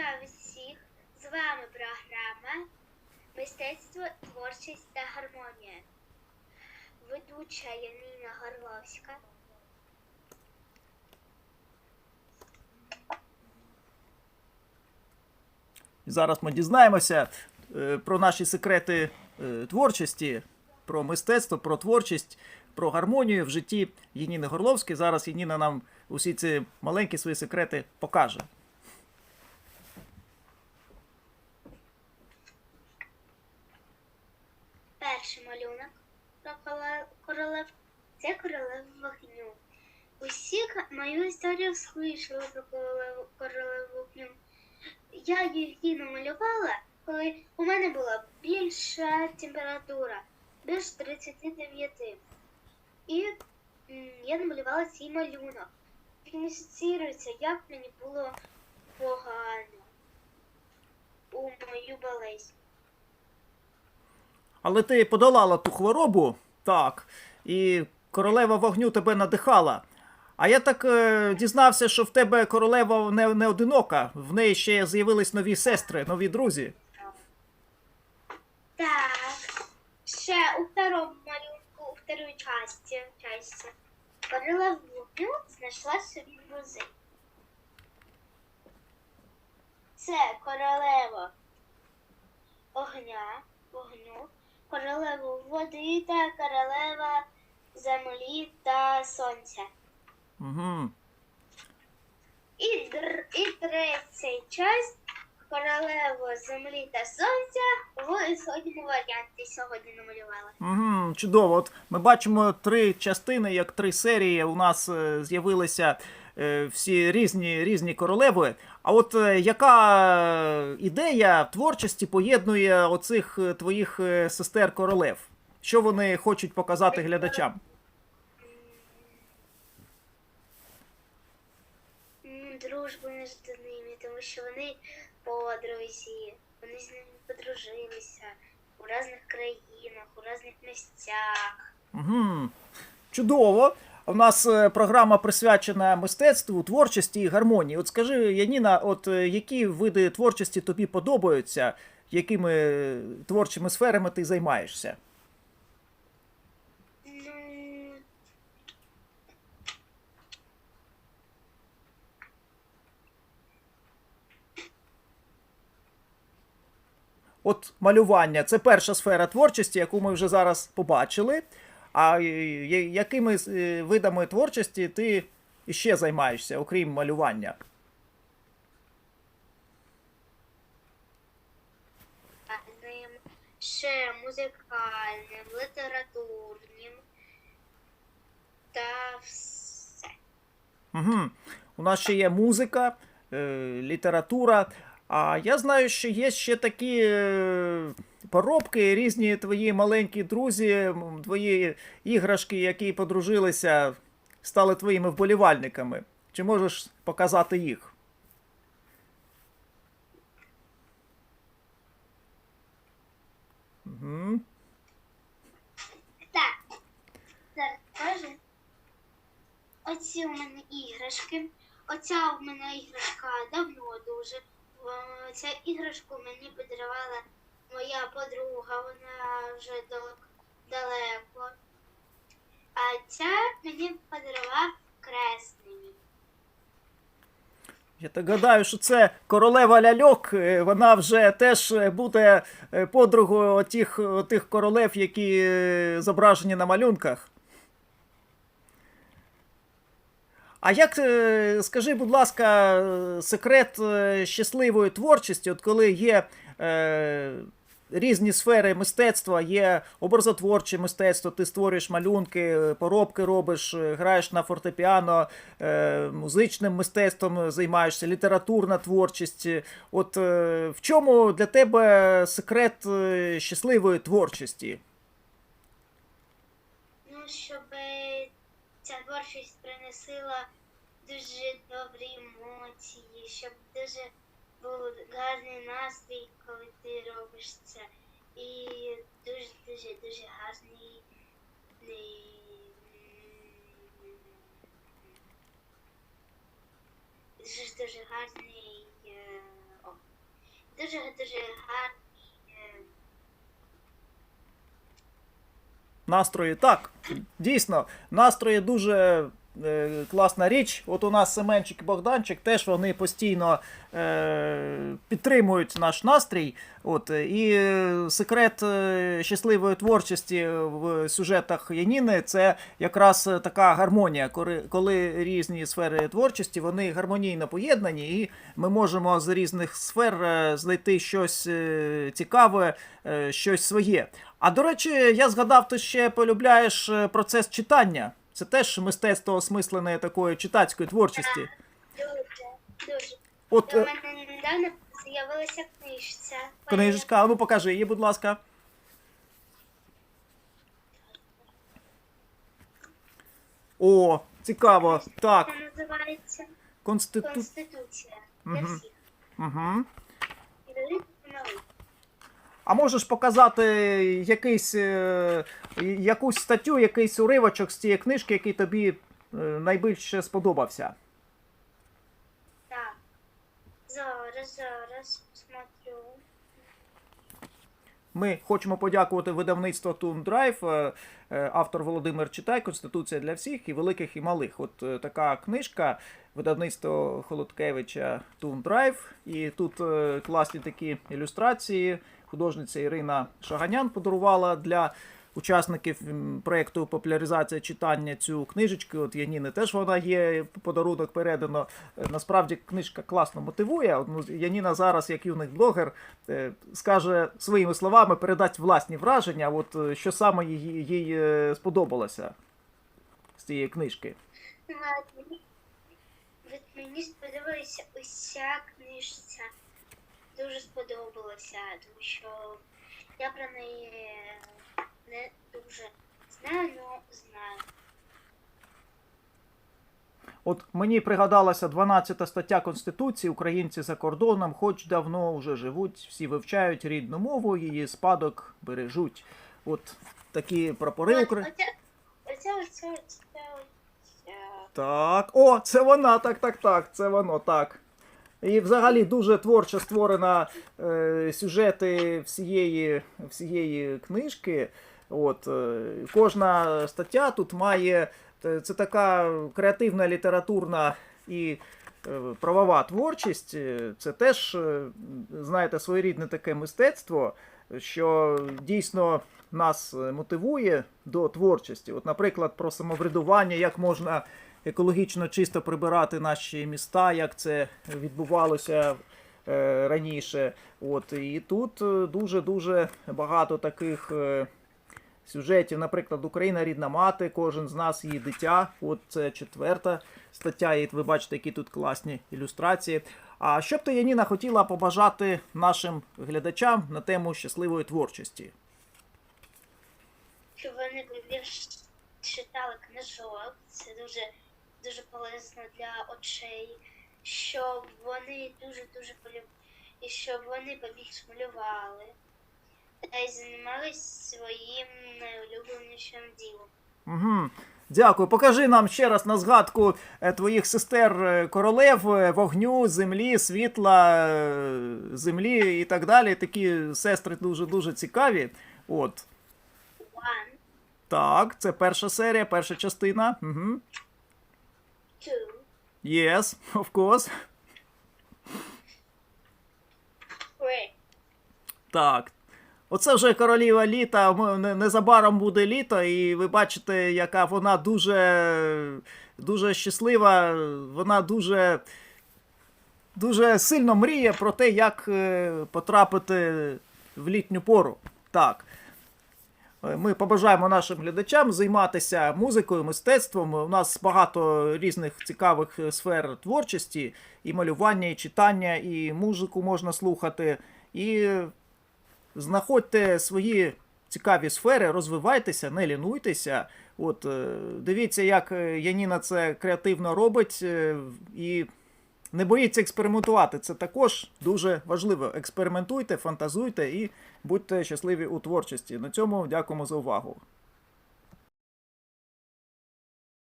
Вітаю всіх! З вами програма Мистецтво, творчість та гармонія. Ведуча Яніна Горловська. Зараз ми дізнаємося е, про наші секрети е, творчості, про мистецтво, про творчість, про гармонію в житті Єніни Горловської. Зараз Єніна нам усі ці маленькі свої секрети покаже. Перший малюнок про королев це королева вогню. Усі мою історію слышали про королеву, королеву вогню. Я її намалювала, коли у мене була більша температура, більш 39. І я намалювала цей малюнок. Він асоціюється, як мені було погано у мою болезнь. Але ти подолала ту хворобу, так, і королева вогню тебе надихала. А я так е, дізнався, що в тебе королева не, не одинока, в неї ще з'явились нові сестри, нові друзі. Так, ще у второму малюнку, у второй части, части королева вогню знайшла собі друзей. Це королева огня, вогню, королева води та королева землі та сонця. Угу. І, др... і третя часть королева землі та сонця в ісходному варіанті сьогодні намалювала. Угу, чудово. От ми бачимо три частини, як три серії. У нас е, з'явилися е, всі різні, різні королеви. А от е, яка ідея творчості поєднує оцих е, твоїх е, сестер королев? Що вони хочуть показати глядачам? М, Дружбу між ними, тому що вони подрузі, вони з ними подружилися у різних країнах, у різних місцях. Угу. Чудово. У нас е, програма присвячена мистецтву, творчості і гармонії. От скажи, Яніна, от е, які види творчості тобі подобаються, якими е, творчими сферами ти займаєшся? От малювання це перша сфера творчості, яку ми вже зараз побачили. А е, якими е, видами творчості ти ще займаєшся, окрім малювання? ще музикальним, літературним та все. Угу. У нас ще є музика, е, література. А я знаю, що є ще такі е, поробки, різні твої маленькі друзі, твої іграшки, які подружилися, стали твоїми вболівальниками. Чи можеш показати їх? Угу. Так. Оці у мене іграшки. Оця у мене іграшка давно дуже. О, Ця іграшку мені подарувала моя подруга, вона вже далеко. А ця мені подарував кресний. Я так гадаю, що це королева ляльок. е, Вона вже теж е, буде е, подругою отих королев, які е, зображені на малюнках. А як, е, скажи, будь ласка, секрет е, щасливої творчості, от коли є е, різні сфери мистецтва, є образотворче мистецтво, ти створюєш малюнки, поробки робиш, е, граєш на фортепіано, е, музичним мистецтвом займаєшся, літературна творчість. От е, в чому для тебе секрет щасливої творчості? Ну, щоб ця творчість приносила дуже добрі емоції, щоб дуже був гарний настрій, коли ти робиш це. І дуже дуже гарний. Дуже дуже гарний. е, дуже дуже гарні. Настрої. Так, дійсно, настрої дуже е, класна річ. От у нас Семенчик і Богданчик теж вони постійно е, підтримують наш настрій. От, е, і секрет е, щасливої творчості в сюжетах Яніни це якраз така гармонія, коли, коли різні сфери творчості вони гармонійно поєднані, і ми можемо з різних сфер знайти щось цікаве, щось своє. А до речі, я згадав, ти ще полюбляєш процес читання. Це теж мистецтво осмислене такої читацької творчості. Дуже, дуже. От У е, мене недавно з'явилася книжця. книжечка, а ну покажи її, будь ласка. О, цікаво. Так, Вона називається конститут. Конституція для Мгм. всіх. Угу. А можеш показати якийсь, е, якусь статтю, якийсь уривочок з цієї книжки, який тобі е, найбільше сподобався? Так. Зараз. Ми хочемо подякувати видавництву Toon Drive, е, е, автор Володимир Читай, Конституція для всіх і великих і малих. От така книжка видавництво Холодкевича Toon Drive. І тут класні такі ілюстрації. Художниця Ірина Шаганян подарувала для учасників проєкту популяризація читання цю книжечку. От Яніни теж вона є подарунок передано. Е, Насправді книжка класно мотивує. Ну, Яніна зараз, як юний блогер, е, скаже своїми словами, передасть власні враження. От е, що саме їй, їй сподобалося з цієї книжки. Мені сподобалася уся книжця. Дуже сподобалася, тому що я про неї не дуже знаю, але знаю. От мені пригадалася 12 стаття Конституції. Українці за кордоном, хоч давно вже живуть, всі вивчають рідну мову, її спадок бережуть. От такі прапори України. Так, о, це вона, так, так, так, це воно, так. І взагалі дуже творчо створена е, сюжети всієї, всієї книжки. От, е, кожна стаття тут має. е, Це така креативна літературна і е, правова творчість. Це теж, знаєте, своєрідне таке мистецтво, що дійсно нас мотивує до творчості. От, наприклад, про самоврядування, як можна екологічно чисто прибирати наші міста, як це відбувалося раніше. От, і тут е, дуже-дуже багато таких. Сюжетів, наприклад, Україна рідна мати, кожен з нас її дитя. От це четверта стаття, і ви бачите, які тут класні ілюстрації. А що б ти, Яніна, хотіла побажати нашим глядачам на тему щасливої творчості? Щоб вони читали книжок, це дуже дуже полезно для очей, щоб вони дуже дуже полюб... і щоб вони побільше малювали та й займалися своїм найулюбленішим ділом. Угу. Дякую. Покажи нам ще раз на згадку е, твоїх сестер е, королев, е, вогню, землі, світла, землі і так далі. Такі сестри дуже-дуже цікаві. От. One, Так, це перша серія, перша частина. Угу. two, Yes, of course. three. Так. Оце вже королева літа. Незабаром буде літо, і ви бачите, яка вона дуже, дуже щаслива. Вона дуже, дуже сильно мріє про те, як е, потрапити в літню пору. Так. Е, Ми побажаємо нашим глядачам займатися музикою, мистецтвом. У нас багато різних цікавих е, сфер творчості, і малювання, і читання, і музику можна слухати. І знаходьте свої цікаві сфери, розвивайтеся, не лінуйтеся. От, е, дивіться, як е, Яніна це креативно робить е, і не боїться експериментувати. Це також дуже важливо. Експериментуйте, фантазуйте і будьте щасливі у творчості. На цьому дякуємо за увагу.